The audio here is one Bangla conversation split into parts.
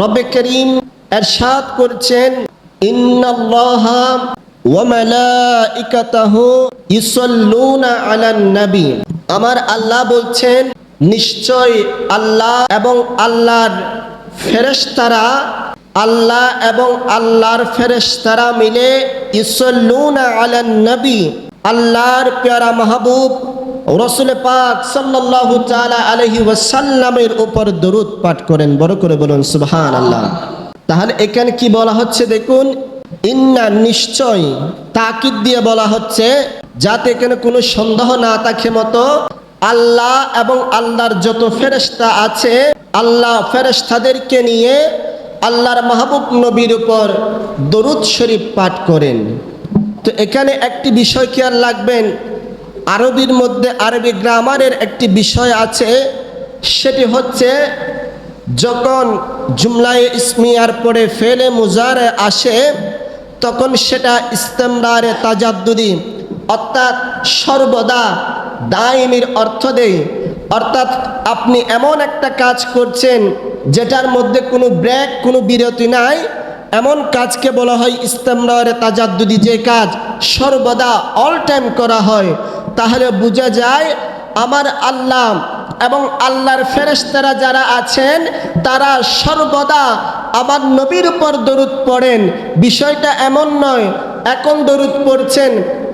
রবে করিম এরশাদ করছেন নবী। আমার আল্লাহ বলছেন, নিশ্চয় আল্লাহ এবং আল্লাহর ফেরেশতারা, আল্লাহ এবং আল্লাহর ফেরেশতারা মিলে ইউসাল্লুনা আলান নবী, আল্লাহর প্যারা মাহবুব রসুল পাক সাল্লাল্লাহু তাআলা আলাইহি ওয়াসাল্লামের উপর দরুদ পাঠ করেন। বড় করে বলুন, সুবহানাল্লাহ। তাহলে এখানে কি বলা হচ্ছে দেখুন? ইন্না নিশ্চয় তাকিদ দিয়ে বলা হচ্ছে, যাতে এখানে কোনো সন্দেহ না থাকে মতো, আল্লাহ এবং আল্লাহর যত ফেরেশতা আছে, আল্লাহ ফেরেশতাদেরকে নিয়ে আল্লাহর মাহবুব নবীর উপর দরুদ শরীফ পাঠ করেন। তো এখানে একটি বিষয় খেয়াল রাখবেন আরবির মধ্যে আরবি গ্রামারের একটি বিষয় আছে, সেটি হচ্ছে যখন জুমলায় ইসমিয়ার পরে ফেলে মুজারে আসে, তখন সেটা ইস্তেমরারে তাজাদ্দুদি, অর্থাৎ সর্বদা দায়মির অর্থ দেয়। অর্থাৎ আপনি এমন একটা কাজ করছেন, যেটার মধ্যে কোনো ব্রেক, কোনো বিরতি নাই এমন কাজকে বলা হয় ইস্তেমরারে তাজাদ্দুদি, যে কাজ সর্বদা অল টাইম করা হয়। তাহলে বোঝা যায় আমার আল্লাহ এবং আল্লাহর ফেরেস্তারা যারা আছেন, তারা সর্বদা আমার নবীর উপর দরুদ পড়েন। বিষয়টা এমন নয়, এখন দরুদ পড়ছেন,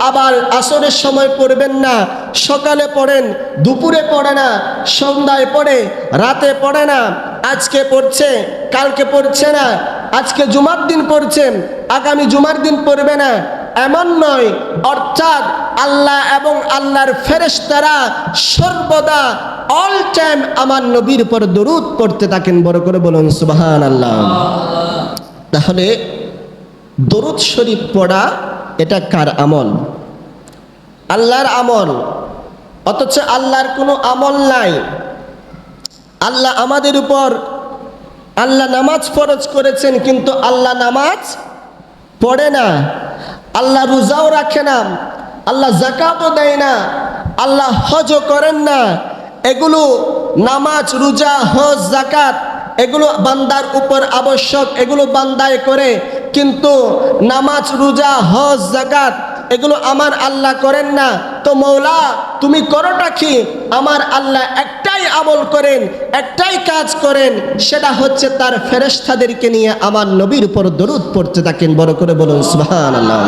আবার আসরের সময় পড়বেন না, সকালে পড়েন, দুপুরে পড়ে না, সন্ধ্যায় পড়ে, রাতে পড়ে না, আজকে পড়ছে, কালকে পড়ছে না আজকে জুমার দিন পড়ছেন, আগামী জুমার দিন পড়বে না। এমন নয়, অর্থাৎ আল্লাহ এবং আল্লাহর ফেরেশতারা সর্বদা অল টাইম আমার নবীর উপর দরুদ পড়তে থাকেন। বড় করে বলুন সুবাহান আল্লাহ তাহলে দরুদ শরীফ পড়া, এটা কার আমল? আল্লাহর আমল। অথচ আল্লাহর কোনো আমল নাই। আল্লাহ আমাদের উপর আল্লাহ নামাজ ফরজ করেছেন, কিন্তু আল্লাহ নামাজ পড়ে না। আল্লাহ রোজাও রাখে না, আল্লাহ জাকাতও দেয় না, আল্লাহ হজও করেন না। এগুলো নামাজ, রোজা, হজ জাকাত এগুলো বান্দার উপর আবশ্যক, এগুলো বান্দায় করে। কিন্তু নামাজ, রোজা, হজ জাকাত এগুলো আমার আল্লাহ করেন না। তো মৌলা, তুমি করোটা কি? আমার আল্লাহ একটাই আমল করেন, একটাই কাজ করেন, সেটা হচ্ছে তার ফেরেশতাদেরকে নিয়ে আমার নবীর উপর দরুদ পড়তে থাকেন। বড় করে বলুন আল্লাহ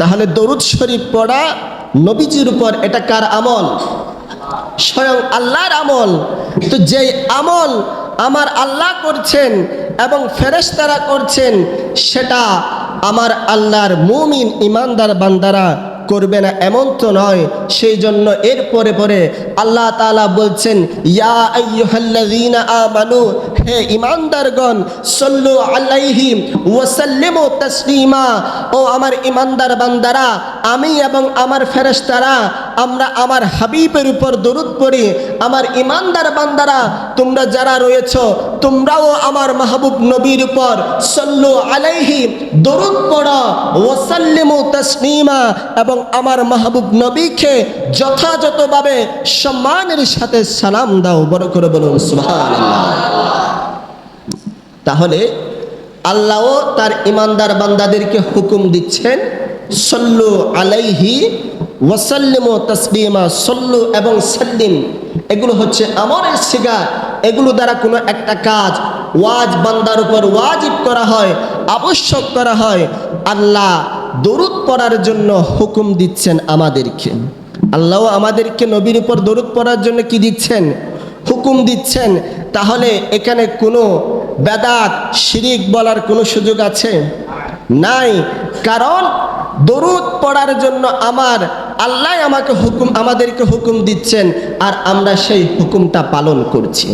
তাহলে দরুদ শরীফ পড়া নবীজির উপর এটা কার আমল? স্বয়ং আল্লাহর আমল। তো যেই আমল আমার আল্লাহ করছেন এবং ফেরেশতারা করছেন, সেটা আমার আল্লাহর মুমিন ইমানদার বান্দারা করবে না, এমন তো নয়। সেই জন্য এর পরে পরে আল্লাহ তাআলা বলছেন, ইয়া আমানু, হে ইমানদারগণ সল্লু আলাইহি ওয়াসাল্লিমু তাসলিমা। ও আমার ইমানদার বান্দারা, আমি এবং আমার ফেরেশতারা, আমরা আমার হাবিবের উপর দরুদ পড়ি। আমার ইমানদার বান্দারা তোমরা যারা রয়েছ, তোমরাও আমার মাহবুব নবীর উপর সল্লু আলাইহি দরুদ পড়ো ওয়াসাল্লিমু তাসলিমা, এবং আমার মাহবুব নবীকে যথাযথভাবে সম্মানের সাথে সালাম দাও, বড় করে বলুন, সুবহানাল্লাহ। তাহলে আল্লাহও তার ইমানদার বান্দাদেরকে হুকুম দিচ্ছেন, সল্লু আলাইহি ওয়াসাল্লিমু তসলিমা, সল্লু এবং সাল্লিম, এগুলো হচ্ছে আমরের শিগা এগুলো দ্বারা কোনো একটা কাজ ওয়াজ বান্দার উপর ওয়াজিব করা হয়, আবশ্যক করা হয়, আল্লাহ দরুদ পড়ার জন্য হুকুম দিচ্ছেন আমাদেরকে। আল্লাহ আমাদেরকে নবীর উপর দরুদ পড়ার জন্য কি দিচ্ছেন? হুকুম দিচ্ছেন। তাহলে এখানে কোনো বেদাত, শিরিক বলার কোনো সুযোগ আছে? নাই। কারণ দরুদ পড়ার জন্য আমার আল্লাহ আমাকে হুকুম, আমাদেরকে হুকুম দিচ্ছেন আর আমরা সেই হুকুমটা পালন করছি।